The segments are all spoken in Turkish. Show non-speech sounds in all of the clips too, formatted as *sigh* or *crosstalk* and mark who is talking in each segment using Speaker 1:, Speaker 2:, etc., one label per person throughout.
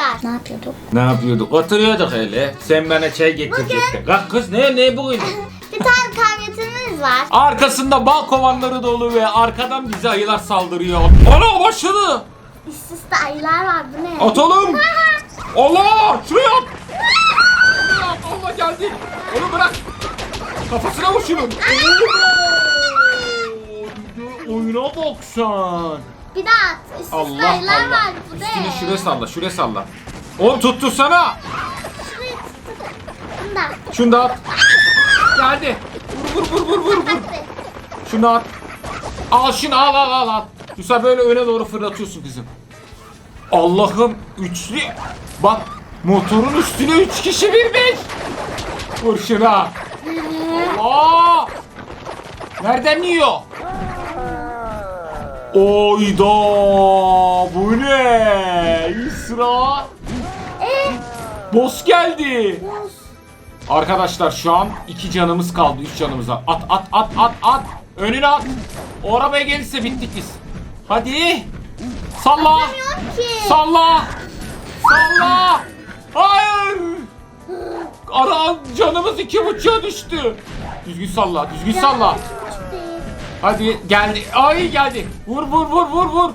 Speaker 1: arkadaşlar. Ne yapıyorduk?
Speaker 2: Ne yapıyorduk? Oturuyorduk öyle. Sen bana çay getirecektin. Kalk kız ne ne bugün? *laughs*
Speaker 1: Bir tane kamyonetimiz var.
Speaker 2: Arkasında bal kovanları dolu ve arkadan bize ayılar saldırıyor. Ana başladı.
Speaker 1: Üst üste ayılar var bu ne?
Speaker 2: Atalım. Allah şuraya at. At. Allah geldi. Onu bırak. Kafasına vur şunun. Oo, Oyuna bak sen.
Speaker 1: Bir daha at. Üst üste
Speaker 2: Allah
Speaker 1: ayılar
Speaker 2: Allah.
Speaker 1: var bu ne?
Speaker 2: Üstünü şuraya salla, şuraya salla. Oğlum tuttu sana.
Speaker 1: Şuraya tut. Bunu da.
Speaker 2: Şunu da at. Geldi. Vur vur vur vur vur vur.
Speaker 1: Hadi.
Speaker 2: Şunu at. Al şunu al al al al. Sefer böyle öne doğru fırlatıyorsun kızım. Allah'ım üçlü. Bak motorun üstüne üç kişi binmiş. Vur şuna. Allah. Nereden yiyor? Oyda bu ne? İsra.
Speaker 1: Eee.
Speaker 2: Boss geldi. Arkadaşlar şu an iki canımız kaldı. Üç canımız var. At at at at at. Önüne at. O arabaya gelirse bittik biz. Hadi. Salla. Salla. Salla. Hayır. Ara canımız iki buçuğa düştü. Düzgün salla. Düzgün salla. Hadi geldi. Ay geldi. Vur vur vur vur vur.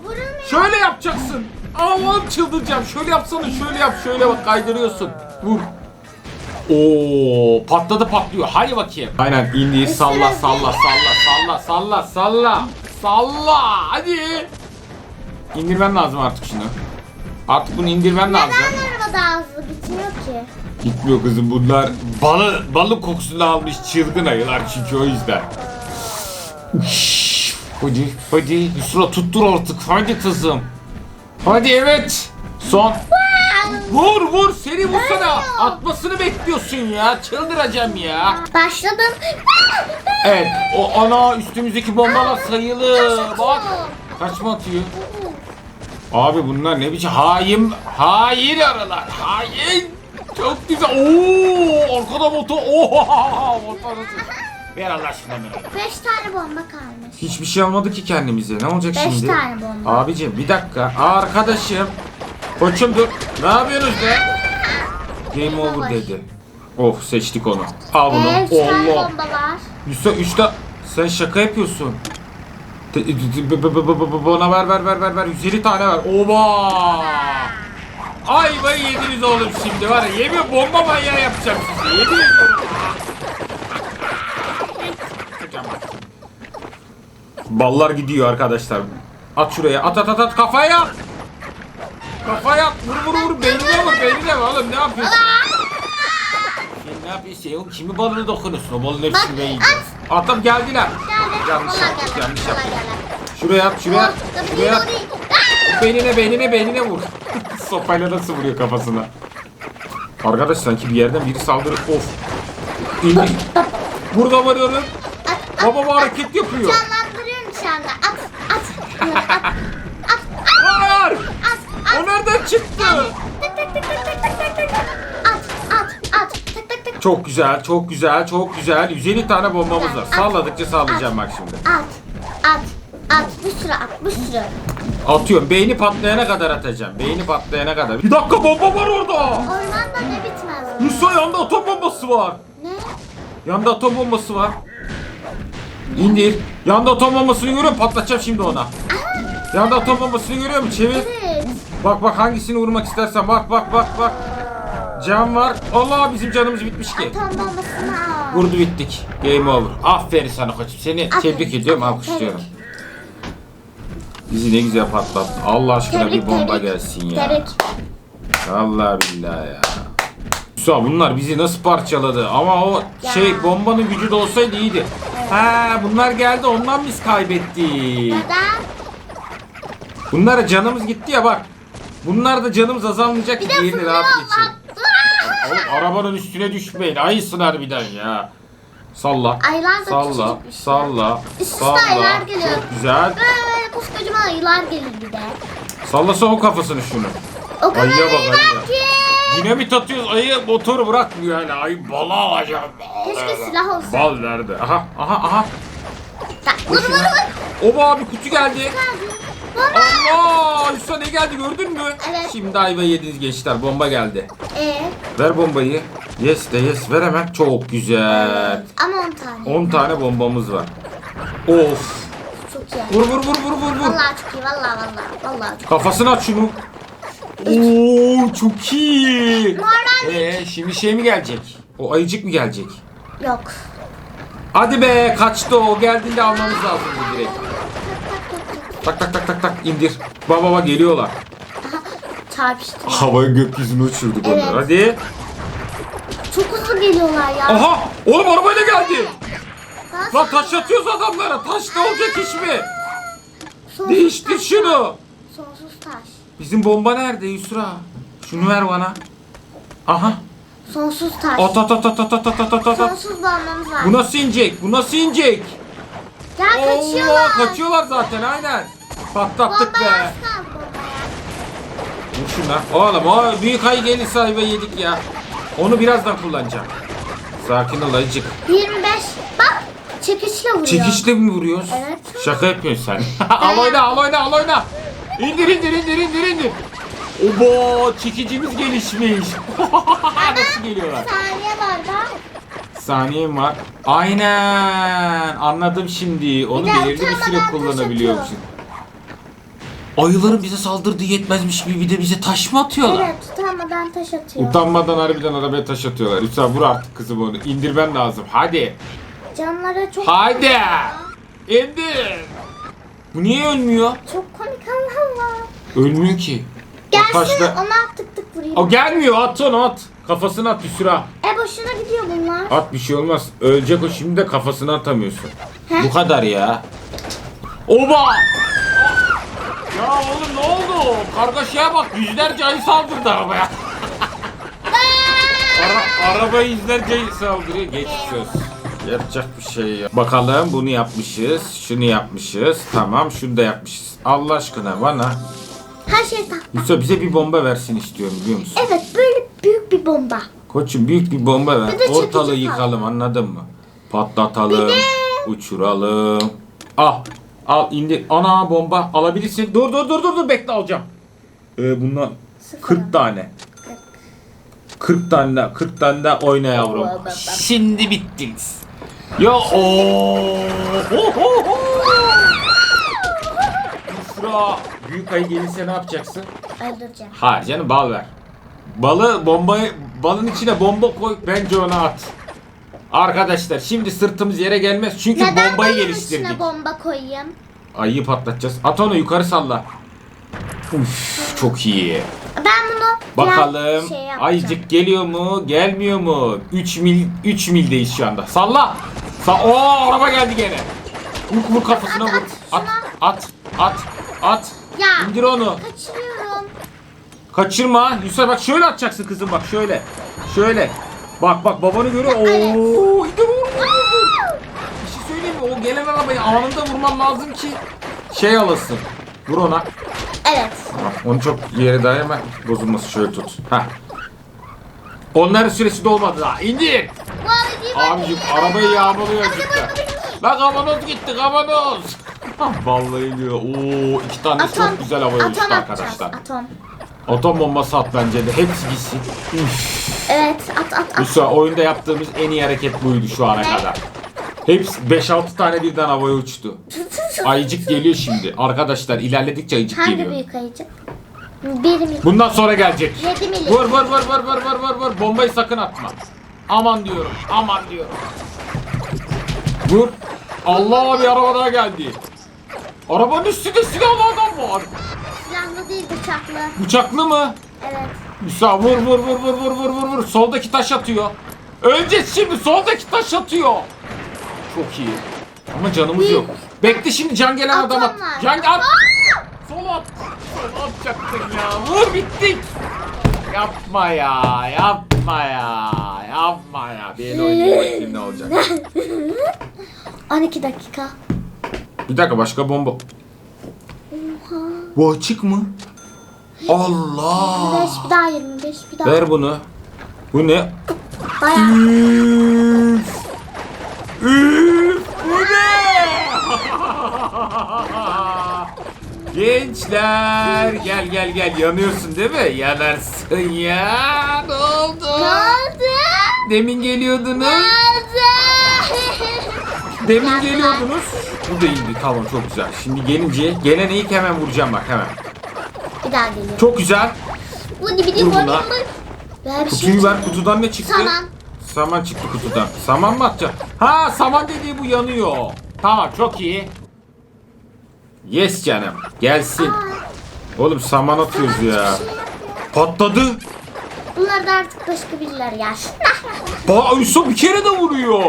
Speaker 2: Şöyle yapacaksın. Allah'ım çıldıracağım. Şöyle yapsana. Şöyle yap. Şöyle bak kaydırıyorsun. Vur. Oo patladı patlıyor. Hadi bakayım. Aynen indi salla salla salla salla salla salla. Salla. Hadi. İndirmen lazım artık şunu. Artık bunu indirmen lazım.
Speaker 1: Neden araba daha hızlı bitmiyor ki?
Speaker 2: Gitmiyor kızım bunlar balı balık kokusunu almış çılgın ayılar çünkü o yüzden. Hadi hadi Yusra tuttur artık hadi kızım. Hadi evet. Son. Vur vur seni vursana. Atmasını bekliyorsun ya. Çıldıracağım ya.
Speaker 1: Başladım.
Speaker 2: Evet o ana üstümüzdeki bombalar sayılı. Bak. Kaç mı atıyor? Abi bunlar ne biçim hain hain aralar. Hain. Çok güzel. Oo arkada motor. Oha *laughs* motor. Ver Allah aşkına ver.
Speaker 1: Beş tane bomba kalmış.
Speaker 2: Hiçbir şey almadı ki kendimize. Ne olacak
Speaker 1: Beş
Speaker 2: şimdi?
Speaker 1: tane bomba.
Speaker 2: Abicim bir dakika. Arkadaşım. Koçum dur. Ne yapıyorsunuz be? Game over dedi. Oh seçtik onu. Al bunu.
Speaker 1: Ee, üç tane
Speaker 2: Allah.
Speaker 1: bomba var.
Speaker 2: Yusuf üçte sen şaka yapıyorsun. Te- te- te- b- b- b- b- b- Bana ver ver ver ver ver 150 tane ver. Oba! Ay vay yediniz oğlum şimdi var ya yemin bomba manyağı yapacağım sizi yemin ediyorum. Ballar gidiyor arkadaşlar. At şuraya at at at at kafaya at. Kafaya at vur vur vur beynine vur beynine vur oğlum ne yapıyorsun? Sen ne yapıyorsun? Oğlum kimi balını dokunuyorsun? O balın hepsini ben yiyeceğim. Atam geldiler.
Speaker 1: Geldi.
Speaker 2: Yanlış yaptık, yanlış yaptık. Şuraya at, şuraya at, şuraya at. Beynine, beynine, beynine vur. *laughs* Sopayla nasıl vuruyor kafasına? Arkadaş sanki bir yerden biri saldırır. Of. İndi. Burada varıyorum. Baba bu hareket yapıyor.
Speaker 1: Şu anda. At, at. At, at,
Speaker 2: Hayır.
Speaker 1: at, at.
Speaker 2: O nereden çıktı?
Speaker 1: Tık tık tık tık tık tık tık. At, at, at.
Speaker 2: Çok güzel, çok güzel, çok güzel. 150 tane bombamız var. Salladıkça sallayacağım bak şimdi.
Speaker 1: At, at, at. Bir sürü at, bir sürü.
Speaker 2: Atıyorum. Beyni patlayana kadar atacağım. Beyni patlayana kadar. Bir dakika bomba var orada.
Speaker 1: Ormanda ne bitmez.
Speaker 2: Musa yanda atom bombası var.
Speaker 1: Ne?
Speaker 2: Yanda atom bombası var. İndir. Yanda atom bombasını görüyorum. Patlatacağım şimdi ona. Yanda atom bombasını görüyorum. Çevir.
Speaker 1: Evet.
Speaker 2: Bak bak hangisini vurmak istersen. Bak bak bak bak. Can var. Allah bizim canımız bitmiş ki.
Speaker 1: Atom bombasını al.
Speaker 2: Vurdu bittik. Game over. Aferin sana koçum. Seni
Speaker 1: Aferin,
Speaker 2: tebrik ediyorum. Alkışlıyorum. Bizi ne güzel patlattın. Allah aşkına
Speaker 1: Tebrik,
Speaker 2: bir bomba
Speaker 1: tebrik.
Speaker 2: gelsin ya.
Speaker 1: Tebrik.
Speaker 2: Allah billahi ya. Musa bunlar bizi nasıl parçaladı ama o
Speaker 1: Ya.
Speaker 2: şey bombanın gücü de olsaydı iyiydi. Ha bunlar geldi ondan biz kaybettik.
Speaker 1: Neden?
Speaker 2: Bunlara canımız gitti ya bak. Bunlar da canımız azalmayacak
Speaker 1: Bir
Speaker 2: ki
Speaker 1: de
Speaker 2: diğerini
Speaker 1: fırlıyor
Speaker 2: rahat geçin. Oğlum arabanın üstüne düşmeyin. Ayısın harbiden ya. Salla.
Speaker 1: Ayılar da
Speaker 2: Salla.
Speaker 1: küçücükmüş ya.
Speaker 2: Salla.
Speaker 1: Üst üste
Speaker 2: Salla.
Speaker 1: ayılar geliyor.
Speaker 2: Çok güzel.
Speaker 1: Böyle koskocaman ayılar gelir bir de.
Speaker 2: Sallasa o kafasını şunu.
Speaker 1: O kadar
Speaker 2: Ayıya bak,
Speaker 1: ki.
Speaker 2: Dinamit atıyoruz ayı motoru bırakmıyor hala. Ayı balı alacağım.
Speaker 1: Keşke silah olsa.
Speaker 2: Bal nerede? Aha aha aha.
Speaker 1: Tak, Vur vur vur.
Speaker 2: Oba abi kutu geldi.
Speaker 1: Geldi.
Speaker 2: Allah! Yusuf ne geldi gördün mü?
Speaker 1: Evet.
Speaker 2: Şimdi ayva yediniz gençler. Bomba geldi.
Speaker 1: Ee,
Speaker 2: Ver bombayı. Yes de yes. Ver hemen. Çok güzel.
Speaker 1: ama 10 tane.
Speaker 2: 10 tane bombamız var. Of.
Speaker 1: Çok iyi.
Speaker 2: Vur vur vur vur vur vur.
Speaker 1: Vallahi çok iyi. Vallahi vallahi. Vallahi çok
Speaker 2: Kafasını aç şunu. Oo çok iyi. Ee şimdi şey mi gelecek? O ayıcık mı gelecek?
Speaker 1: Yok.
Speaker 2: Hadi be kaçtı o. Geldiğinde almamız lazım bu direkt. Tak tak tak tak tak indir. Baba baba geliyorlar.
Speaker 1: Çarpıştı.
Speaker 2: Havaya gökyüzüne uçurduk
Speaker 1: Evet.
Speaker 2: onları. Hadi.
Speaker 1: Çok hızlı geliyorlar ya.
Speaker 2: Aha! Oğlum arabayla geldi.
Speaker 1: Daha
Speaker 2: Lan taş atıyoruz adamlara. Taş ne olacak iş mi?
Speaker 1: Sonsuz
Speaker 2: Değiştir
Speaker 1: taş.
Speaker 2: şunu.
Speaker 1: Sonsuz taş.
Speaker 2: Bizim bomba nerede Yusra? Şunu ver bana. Aha.
Speaker 1: Sonsuz taş.
Speaker 2: At at at at at at at at at.
Speaker 1: Sonsuz bombamız var.
Speaker 2: Bu nasıl inecek? Bu nasıl inecek?
Speaker 1: Ya
Speaker 2: Allah
Speaker 1: kaçıyorlar.
Speaker 2: kaçıyorlar zaten aynen. Patlattık be.
Speaker 1: Kaldı bombaya.
Speaker 2: Vur şuna. Oğlum o büyük ayı gelirse ayva yedik ya. Onu birazdan kullanacağım. Sakin ol ayıcık.
Speaker 1: 25. Bak çekiçle vuruyor.
Speaker 2: Çekişle mi vuruyoruz?
Speaker 1: Evet.
Speaker 2: Şaka yapıyorsun sen. *laughs* al oyna al oyna al oyna. İndir indir indir indir indir. Obo çekicimiz gelişmiş. *laughs* Nasıl geliyorlar?
Speaker 1: Saniye var bak.
Speaker 2: Saniyem var. Aynen. Anladım şimdi. Onu
Speaker 1: Bir de
Speaker 2: belirli bir süre
Speaker 1: utanmadan
Speaker 2: kullanabiliyormuşsun. Ayıların bize saldırdığı yetmezmiş gibi bir de bize taş mı atıyorlar?
Speaker 1: Evet tutanmadan taş atıyor.
Speaker 2: Utanmadan harbiden arabaya taş atıyorlar. Lütfen vur artık kızım onu. İndirmen lazım. Hadi.
Speaker 1: Canlara çok
Speaker 2: Hadi. İndir. Bu niye ölmüyor?
Speaker 1: çok.
Speaker 2: Ölmüyor ki.
Speaker 1: Gelsin
Speaker 2: taşla...
Speaker 1: ona tık tık vurayım.
Speaker 2: O gelmiyor. At onu at. Kafasına at Yusra.
Speaker 1: E boşuna gidiyor bunlar.
Speaker 2: At bir şey olmaz. Ölecek o şimdi de kafasına atamıyorsun. Bu kadar ya. Oba! Ya oğlum ne oldu? Kargaşaya bak yüzlerce ayı saldırdı arabaya. Ara, arabaya yüzlerce ayı saldırıyor. Geçiyoruz. Yapacak bir şey yok. Bakalım bunu yapmışız. Şunu yapmışız. Tamam şunu da yapmışız. Allah aşkına bana.
Speaker 1: Her şey tahta.
Speaker 2: Yusuf bize bir bomba versin istiyorum biliyor musun?
Speaker 1: Evet böyle büyük bir bomba.
Speaker 2: Koçum büyük bir bomba ver.
Speaker 1: Bir de çekici
Speaker 2: Ortalığı
Speaker 1: kal.
Speaker 2: yıkalım anladın mı? Patlatalım.
Speaker 1: Bir de-
Speaker 2: Uçuralım. Al. Al indir. Ana bomba alabilirsin. Dur dur dur dur dur bekle alacağım. Ee, bundan
Speaker 1: Sıfır.
Speaker 2: 40 tane. 40 tane daha, 40 tane daha oyna yavrum. Şimdi bittiniz. Ya ooo. Yusra. Büyük ayı gelirse ne yapacaksın?
Speaker 1: Öldüreceğim.
Speaker 2: Hayır canım bal ver. Balı bombayı balın içine bomba koy bence ona at. Arkadaşlar şimdi sırtımız yere gelmez çünkü
Speaker 1: Neden
Speaker 2: bombayı
Speaker 1: balın
Speaker 2: geliştirdik.
Speaker 1: içine bomba koyayım?
Speaker 2: Ayıyı patlatacağız. At onu yukarı salla. Uf çok iyi.
Speaker 1: Ben bunu
Speaker 2: Bakalım
Speaker 1: biraz şey yapacağım.
Speaker 2: ayıcık geliyor mu gelmiyor mu? 3 mil 3 mildeyiz şu anda. Salla. Sa Oo araba geldi gene. Vur vur kafasına
Speaker 1: At,
Speaker 2: vur.
Speaker 1: at,
Speaker 2: At at at at.
Speaker 1: Ya.
Speaker 2: İndir onu.
Speaker 1: Kaçırıyorum.
Speaker 2: Kaçırma. Yusuf bak şöyle atacaksın kızım bak şöyle. Şöyle. Bak bak babanı görüyor. Oo, indir vur. Bir şey söyleyeyim mi? O gelen arabayı anında vurman lazım ki şey alasın. Vur ona.
Speaker 1: Evet.
Speaker 2: Bak, onu çok yere dayama bozulması şöyle tut. Ha. Onların süresi dolmadı daha. İndir. Abicim arabayı yağmalıyor. Lan kavanoz gitti kavanoz. Vallahi diyor. Oo iki tane çok güzel havaya
Speaker 1: atom
Speaker 2: uçtu
Speaker 1: atacağız,
Speaker 2: arkadaşlar.
Speaker 1: Atom.
Speaker 2: Atom bombası at bence de. Hepsi gitsin. Üf.
Speaker 1: Evet at at at.
Speaker 2: Yusuf oyunda yaptığımız en iyi hareket buydu şu ana kadar. Hepsi 5-6 tane birden havaya uçtu. *laughs* Ayıcık geliyor şimdi. Arkadaşlar ilerledikçe ayıcık
Speaker 1: Hangi
Speaker 2: geliyor.
Speaker 1: büyük ayıcık? Bir mi?
Speaker 2: Bundan sonra gelecek.
Speaker 1: Yedi milim.
Speaker 2: Vur vur vur vur vur vur vur vur. Bombayı sakın atma. Aman diyorum. Aman diyorum. Vur. Allah bir araba daha geldi. Arabanın üstünde silahlı adam var.
Speaker 1: Silahlı değil bıçaklı.
Speaker 2: Bıçaklı mı?
Speaker 1: Evet.
Speaker 2: Musa vur vur vur vur vur vur vur vur. Soldaki taş atıyor. Öleceğiz şimdi. Soldaki taş atıyor. Çok iyi. Ama canımız yok. Bekle şimdi can gelen
Speaker 1: Atom
Speaker 2: adam at.
Speaker 1: var.
Speaker 2: Can at. Sol at. Sol atacaktın ya. Vur bittik. Yapma ya. Yapma ya. Yapma ya. Bir el oynayayım bakayım ne olacak. *laughs*
Speaker 1: 12 *laughs* dakika.
Speaker 2: Bir dakika başka bomba. Bu açık mı? Allah.
Speaker 1: 5 bir daha 25 bir daha.
Speaker 2: Ver bunu. Bu ne?
Speaker 1: Bayağı.
Speaker 2: Üf! Üf! Bu ne? Gençler gel gel gel yanıyorsun değil mi? Yanarsın ya. Ne oldu?
Speaker 1: Ne oldu?
Speaker 2: Demin geliyordunuz.
Speaker 1: Ne oldu?
Speaker 2: Demin geliyordunuz. Bu da indi. Tamam çok güzel. Şimdi gelince gelen ilk hemen vuracağım bak hemen.
Speaker 1: Bir daha geliyor.
Speaker 2: Çok güzel.
Speaker 1: Bu dibidi
Speaker 2: Dur
Speaker 1: bu
Speaker 2: buna.
Speaker 1: Ver bir şey.
Speaker 2: Kutuyu ver. Kutudan ne çıktı?
Speaker 1: Saman.
Speaker 2: Saman çıktı kutudan. Saman mı atacaksın? Ha saman dediği bu yanıyor. Tamam çok iyi. Yes canım. Gelsin. Oğlum saman atıyoruz ya. Patladı.
Speaker 1: Bunlar da artık başka birileri yaş.
Speaker 2: Ba Yusuf bir kere de vuruyor.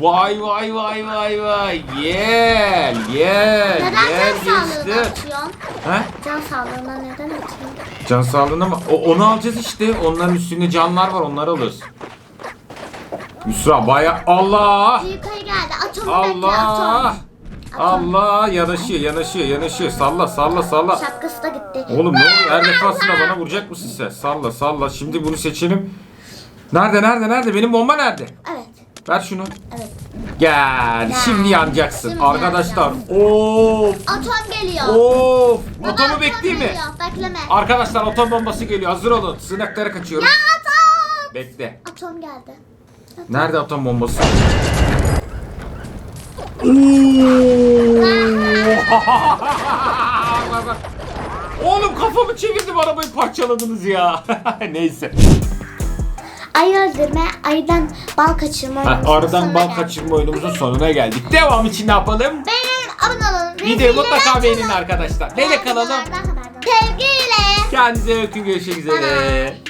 Speaker 2: Vay vay vay vay vay. Gel gel
Speaker 1: Neden
Speaker 2: gel
Speaker 1: can sağlığını
Speaker 2: gençler.
Speaker 1: atıyorsun?
Speaker 2: He?
Speaker 1: Can sağlığına neden atıyorsun?
Speaker 2: Can sağlığına mı? O, onu alacağız işte. Onların üstünde canlar var onları alırız. Yusra baya Allah.
Speaker 1: Yukarı geldi. Atomu bekle
Speaker 2: Allah.
Speaker 1: atom.
Speaker 2: Allah yanaşıyor yanaşıyor yanaşıyor. Salla salla salla.
Speaker 1: Şapkası da gitti.
Speaker 2: Oğlum ne oluyor? Her defasında bana vuracak mısın sen? Salla salla. Şimdi bunu seçelim. Nerede nerede nerede? Benim bomba nerede? Ver şunu.
Speaker 1: Evet.
Speaker 2: Gel.
Speaker 1: Gel.
Speaker 2: Şimdi yanacaksın.
Speaker 1: Şimdi
Speaker 2: Arkadaşlar. Of.
Speaker 1: Atom geliyor.
Speaker 2: Of.
Speaker 1: Baba,
Speaker 2: Atomu
Speaker 1: atom
Speaker 2: bekleyeyim mi?
Speaker 1: geliyor. Bekleme.
Speaker 2: Arkadaşlar atom bombası geliyor. Hazır olun. Sınaklara kaçıyorum.
Speaker 1: Atom.
Speaker 2: Bekle.
Speaker 1: Atom geldi.
Speaker 2: Nerede atom bombası? *laughs* Oğlum kafamı çevirdim arabayı parçaladınız ya. *laughs* Neyse.
Speaker 1: Ayı öldürme, ayıdan bal kaçırma oyunumuzun
Speaker 2: aradan
Speaker 1: sonuna
Speaker 2: bal
Speaker 1: geldik.
Speaker 2: kaçırma oyunumuzun sonuna geldik. Devam için ne yapalım?
Speaker 1: Beğenin, abone olun.
Speaker 2: Videoyu mutlaka beğenin arkadaşlar. Neyle kalalım?
Speaker 1: Sevgiyle.
Speaker 2: Kendinize öpün görüşmek üzere.
Speaker 1: Bye.